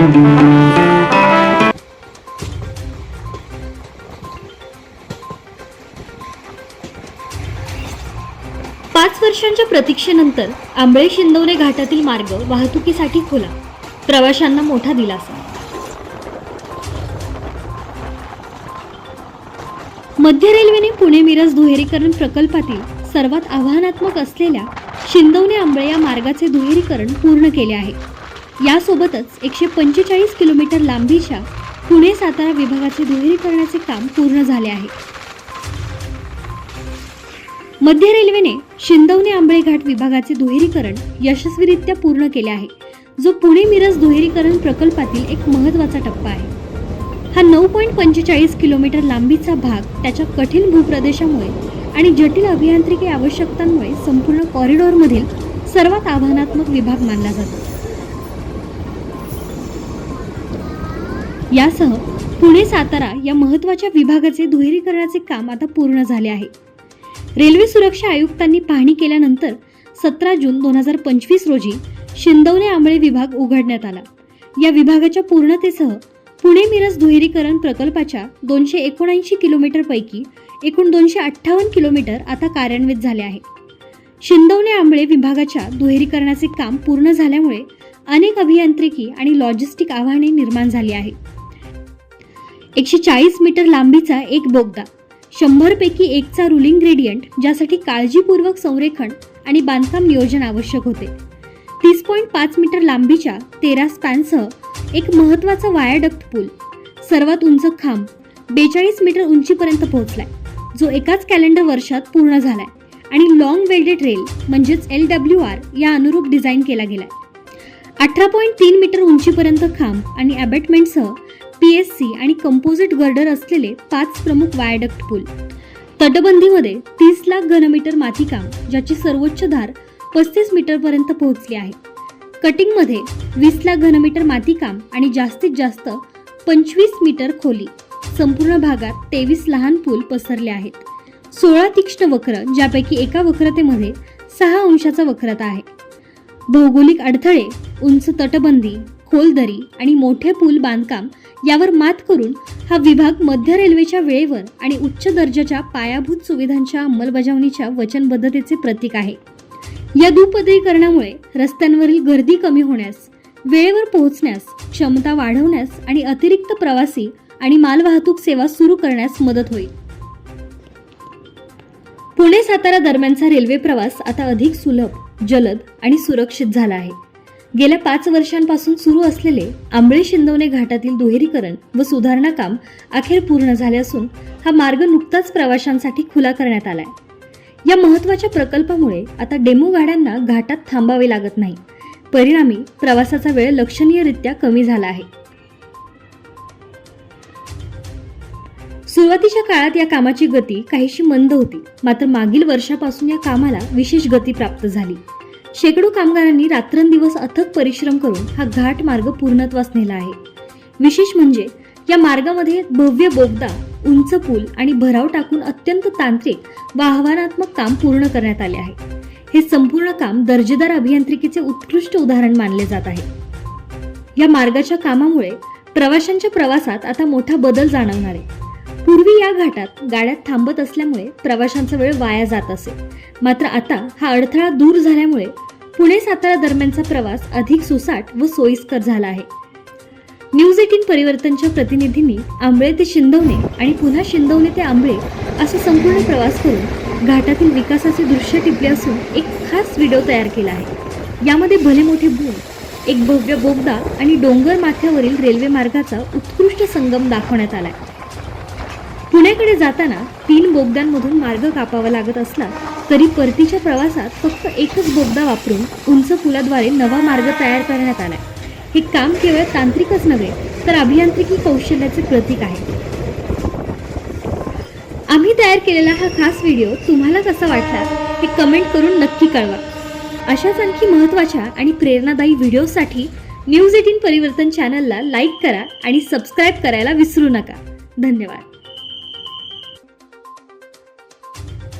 पाच वर्षांच्या प्रतीक्षेनंतर आंबळे शिंदवणे घाटातील मार्ग वाहतुकीसाठी खुला. प्रवाशांना मोठा दिलासा. मध्य रेल्वेने पुणे मिरज दुहेरीकरण प्रकल्पातील सर्वात आव्हानात्मक असलेल्या शिंदवणे आंबळे या मार्गाचे दुहेरीकरण पूर्ण केले आहे. यासोबतच एकशे पंचेचाळीस किलोमीटर लांबीच्या पुणे सातारा विभागाचे दुहेरीकरणाचे काम पूर्ण झाले आहे. मध्य रेल्वेने शिंदवणे आंबळे घाट विभागाचे दुहेरीकरण यशस्वीरित्या पूर्ण केले आहे जो पुणे मिरज दुहेरीकरण प्रकल्पातील एक महत्त्वाचा टप्पा आहे. हा नऊ पॉईंट पंचेचाळीस किलोमीटर लांबीचा भाग त्याच्या कठीण भूप्रदेशामुळे आणि जटिल अभियांत्रिकी आवश्यकतांमुळे संपूर्ण कॉरिडॉरमधील सर्वात आव्हानात्मक विभाग मानला जातो. यासह पुणे सातारा या महत्त्वाच्या विभागाचे दुहेरीकरणाचे काम आता पूर्ण झाले आहे. रेल्वे सुरक्षा आयुक्तांनी पाहणी केल्यानंतर सतरा जून दोन हजार पंचवीस रोजी शिंदवणे आंबळे विभाग उघडण्यात आला. या विभागाच्या पूर्णतेसह पुणे मिरज दुहेरीकरण प्रकल्पाच्या दोनशे एकोणऐंशी किलोमीटरपैकी एकूण दोनशे अठ्ठावन्न किलोमीटर आता कार्यान्वित झाले आहे. शिंदवणे आंबळे विभागाच्या दुहेरीकरणाचे काम पूर्ण झाल्यामुळे अनेक अभियांत्रिकी आणि लॉजिस्टिक आव्हाने निर्माण झाली आहेत एकशे चाळीस मीटर लांबीचा एक बोगदा शंभरपैकी एकचा रुलिंग ग्रेडियंट ज्यासाठी काळजीपूर्वक संरेखन आणि बांधकाम नियोजन आवश्यक होते. तीस पॉईंट पाच मीटर लांबीच्या तेरा स्पॅनसह एक महत्त्वाचा वायाडक्ट पूल सर्वात उंच खांब बेचाळीस मीटर उंचीपर्यंत पोहोचलाय. जो एकाच कॅलेंडर वर्षात पूर्ण झालाय आणि लॉंग वेल्डेड रेल म्हणजेच एल डब्ल्यू आर या अनुरूप डिझाईन केला गेलाय. अठरा पॉईंट तीन मीटर उंचीपर्यंत खांब आणि अबॅटमेंटसह पी एस सी आणि कंपोजिट गर्डर असलेले पाच प्रमुख वायडक्ट पूल. तटबंदीमध्ये तीस लाख घनमीटर मातीकाम ज्याची सर्वोच्च धार पस्तीस मीटरपर्यंत पोहोचली आहे. कटिंगमध्ये वीस लाख घनमीटर मातीकाम आणि जास्तीत जास्त पंचवीस मीटर खोली. संपूर्ण भागात तेवीस लहान पूल पसरले आहेत. सोळा तीक्ष्ण वक्र ज्यापैकी एका वक्रतेमध्ये सहा अंशाचा वक्रता आहे. भौगोलिक अडथळे उंच तटबंदी खोल दरी आणि मोठे पूल बांधकाम यावर मात करून हा विभाग मध्य रेल्वेच्या वेळेवर आणि उच्च दर्जाच्या पायाभूत सुविधांच्या अंमलबजावणीच्या वचनबद्धतेचे प्रतीक आहे. या दुपदरीकरणामुळे रस्त्यांवरील गर्दी कमी होण्यास वेळेवर पोहोचण्यास क्षमता वाढवण्यास आणि अतिरिक्त प्रवासी आणि मालवाहतूक सेवा सुरू करण्यास मदत होईल. पुणे सातारा दरम्यानचा रेल्वे प्रवास आता अधिक सुलभ जलद आणि सुरक्षित झाला आहे. गेल्या पाच वर्षांपासून सुरू असलेले आंबळे शिंदवणे घाटातील दुहेरीकरण व सुधारणा काम अखेर पूर्ण झाले असून हा मार्ग नुकताच प्रवाशांसाठी खुला करण्यात आलाय. या महत्त्वाच्या प्रकल्पामुळे आता डेमो गाड्यांना घाटात थांबावे लागत नाही. परिणामी प्रवासाचा वेळ लक्षणीयरित्या कमी झाला आहे. सुरुवातीच्या काळात या कामाची गती काहीशी मंद होती. मात्र मागील वर्षापासून या कामाला विशेष गती प्राप्त झाली. शेकडो कामगारांनी रात्रंदिवस अथक परिश्रम करून हा घाट मार्ग पूर्णत्वास नेला आहे. विशेष म्हणजे या मार्गामध्ये भव्य बोगदा उंच पूल आणि भराव टाकून अत्यंत तांत्रिक व आव्हानात्मक काम पूर्ण करण्यात आले आहे. हे संपूर्ण काम दर्जेदार अभियांत्रिकीचे उत्कृष्ट उदाहरण मानले जात आहे. या मार्गाच्या कामामुळे प्रवाशांच्या प्रवासात आता मोठा बदल जाणवणार आहे. पूर्वी या घाटात गाड्या थांबत असल्यामुळे प्रवाशांचा वेळ वाया जात असे. मात्र आता हा अडथळा दूर झाल्यामुळे पुणे सातारा दरम्यानचा प्रवास अधिक सुसाट व सोयीस्कर झाला आहे. न्यूज एटीन परिवर्तनच्या प्रतिनिधींनी आंबळे ते शिंदवणे आणि पुन्हा शिंदवणे ते आंबळे असा संपूर्ण प्रवास करून घाटातील विकासाचे दृश्य टिपले असून एक खास व्हिडिओ तयार केला आहे. यामध्ये भले मोठे भूम एक भव्य बोगदा आणि डोंगर माथ्यावरील रेल्वे मार्गाचा उत्कृष्ट संगम दाखवण्यात आला आहे पुण्याकडे जाताना तीन बोगद्यांमधून मार्ग कापावा लागत असला तरी परतीच्या प्रवासात फक्त एकच बोगदा वापरून उंच पुलाद्वारे नवा मार्ग तयार करण्यात आलाय. हे काम केवळ तांत्रिकच नव्हे तर अभियांत्रिकी कौशल्याचे प्रतीक आहे. आम्ही तयार केलेला हा खास व्हिडिओ तुम्हाला कसा वाटला हे कमेंट करून नक्की कळवा. अशाच आणखी महत्त्वाच्या आणि प्रेरणादायी व्हिडिओसाठी न्यूज एटीन परिवर्तन चॅनलला लाईक करा आणि सबस्क्राईब करायला विसरू नका. धन्यवाद.